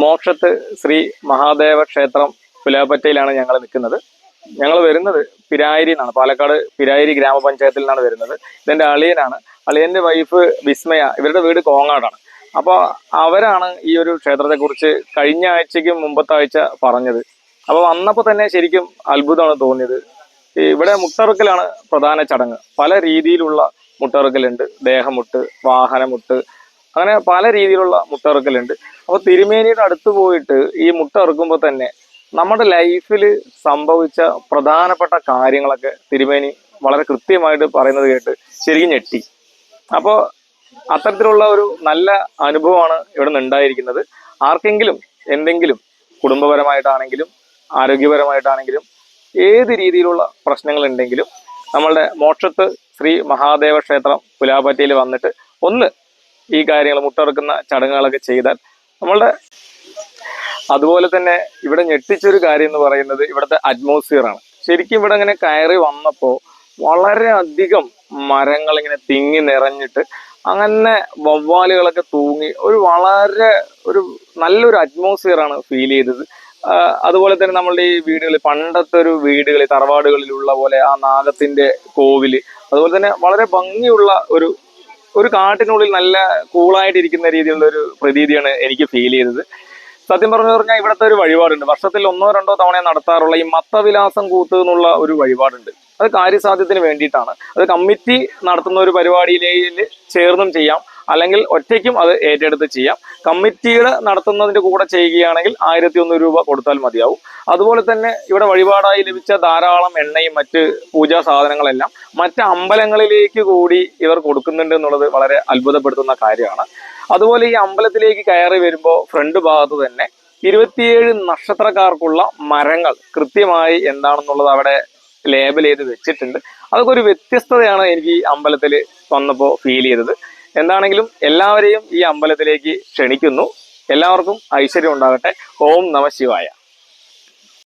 മോക്ഷത്ത് ശ്രീ മഹാദേവ ക്ഷേത്രം പുലാപ്പറ്റയിലാണ് ഞങ്ങൾ നിൽക്കുന്നത്. ഞങ്ങൾ വരുന്നത് പിരായിരി എന്നാണ് പാലക്കാട് പിരായിരി ഗ്രാമപഞ്ചായത്തിൽ നിന്നാണ് വരുന്നത്. ഇതെന്റെ അളിയനാണ്. അളിയന്റെ വൈഫ് വിസ്മയ. ഇവരുടെ വീട് കോങ്ങാടാണ്. അപ്പോൾ അവരാണ് ഈ ഒരു ക്ഷേത്രത്തെക്കുറിച്ച് കഴിഞ്ഞ ആഴ്ചയ്ക്ക് മുമ്പത്തെ ആഴ്ച പറഞ്ഞത്. അപ്പോൾ വന്നപ്പോൾ തന്നെ ശരിക്കും അത്ഭുതമാണ് തോന്നിയത്. ഇവിടെ മുട്ടറുക്കലാണ് പ്രധാന ചടങ്ങ്. പല രീതിയിലുള്ള മുട്ടറുക്കലുണ്ട്. ദേഹമുട്ട് വാഹനമുട്ട് അങ്ങനെ പല രീതിയിലുള്ള മുട്ടറുക്കലുണ്ട്. അപ്പോൾ തിരുമേനിയുടെ അടുത്ത് പോയിട്ട് ഈ മുട്ട ഇറക്കുമ്പോൾ തന്നെ നമ്മുടെ ലൈഫിൽ സംഭവിച്ച പ്രധാനപ്പെട്ട കാര്യങ്ങളൊക്കെ തിരുമേനി വളരെ കൃത്യമായിട്ട് പറയുന്നത് കേട്ട് ശരിക്കും ഞെട്ടി. അപ്പോൾ അത്തരത്തിലുള്ള ഒരു നല്ല അനുഭവമാണ് ഇവിടെ നിന്ന് ഉണ്ടായിരിക്കുന്നത്. ആർക്കെങ്കിലും എന്തെങ്കിലും കുടുംബപരമായിട്ടാണെങ്കിലും ആരോഗ്യപരമായിട്ടാണെങ്കിലും ഏത് രീതിയിലുള്ള പ്രശ്നങ്ങൾ ഉണ്ടെങ്കിലും നമ്മളുടെ മോക്ഷത്ത് ശ്രീ മഹാദേവ ക്ഷേത്രം പുലാപ്പറ്റയിൽ വന്നിട്ട് ഒന്ന് ഈ കാര്യങ്ങൾ മുട്ടറക്കുന്ന ചടങ്ങുകളൊക്കെ ചെയ്താൽ നമ്മളുടെ അതുപോലെ തന്നെ ഇവിടെ ഞെട്ടിച്ചൊരു കാര്യം എന്ന് പറയുന്നത് ഇവിടുത്തെ അറ്റ്മോസ്ഫിയർ ആണ്. ശരിക്കും ഇവിടെ ഇങ്ങനെ കയറി വന്നപ്പോൾ വളരെ അധികം മരങ്ങൾ ഇങ്ങനെ തിങ്ങി നിറഞ്ഞിട്ട് അങ്ങനെ വവ്വാലുകളൊക്കെ തൂങ്ങി ഒരു വളരെ ഒരു നല്ലൊരു അറ്റ്മോസ്ഫിയർ ആണ് ഫീൽ ചെയ്തത്. അതുപോലെ തന്നെ നമ്മളുടെ ഈ വീടുകളിൽ പണ്ടത്തെ ഒരു വീടുകളിൽ തറവാടുകളിലുള്ള പോലെ ആ നാഗത്തിന്റെ കോവിൽ അതുപോലെ തന്നെ വളരെ ഭംഗിയുള്ള ഒരു ഒരു കാട്ടിനുള്ളിൽ നല്ല കൂളായിട്ടിരിക്കുന്ന രീതിയിലുള്ള ഒരു പ്രതീതിയാണ് എനിക്ക് ഫീൽ ചെയ്തത്. സത്യം പറഞ്ഞു പറഞ്ഞാൽ ഇവിടുത്തെ ഒരു വഴിപാടുണ്ട്. വർഷത്തിൽ ഒന്നോ രണ്ടോ തവണ നടത്താറുള്ള ഈ മത്തവിലാസം കൂത്ത് എന്നുള്ള ഒരു വഴിപാടുണ്ട്. അത് കാര്യസാധ്യത്തിന് വേണ്ടിയിട്ടാണ്. അത് കമ്മിറ്റി നടത്തുന്ന ഒരു പരിപാടിയിൽ ചേർന്നും ചെയ്യാം. അല്ലെങ്കിൽ ഒറ്റയ്ക്കും അത് ഏറ്റെടുത്ത് ചെയ്യാം. കമ്മിറ്റിയുടെ നടത്തുന്നതിന്റെ കൂടെ ചെയ്യുകയാണെങ്കിൽ ആയിരത്തി ഒന്ന് രൂപ കൊടുത്താൽ മതിയാവും. അതുപോലെ തന്നെ ഇവിടെ വഴിപാടായി ലഭിച്ച ധാരാളം എണ്ണയും മറ്റ് പൂജാ സാധനങ്ങളെല്ലാം മറ്റ് അമ്പലങ്ങളിലേക്ക് കൂടി ഇവർ കൊടുക്കുന്നുണ്ട് എന്നുള്ളത് വളരെ അത്ഭുതപ്പെടുത്തുന്ന കാര്യമാണ്. അതുപോലെ ഈ അമ്പലത്തിലേക്ക് കയറി വരുമ്പോൾ ഫ്രണ്ട് ഭാഗത്ത് തന്നെ ഇരുപത്തിയേഴ് നക്ഷത്രക്കാർക്കുള്ള മരങ്ങൾ കൃത്യമായി എന്താണെന്നുള്ളത് അവിടെ ലേബൽ ചെയ്ത് വെച്ചിട്ടുണ്ട്. അതൊക്കെ ഒരു വ്യത്യസ്തതയാണ് എനിക്ക് ഈ അമ്പലത്തിൽ വന്നപ്പോൾ ഫീൽ ചെയ്തത്. എന്താണെങ്കിലും എല്ലാവരെയും ഈ അമ്പലത്തിലേക്ക് ക്ഷണിക്കുന്നു. എല്ലാവർക്കും ഐശ്വര്യം ഉണ്ടാകട്ടെ. ഓം നമ ശിവായ.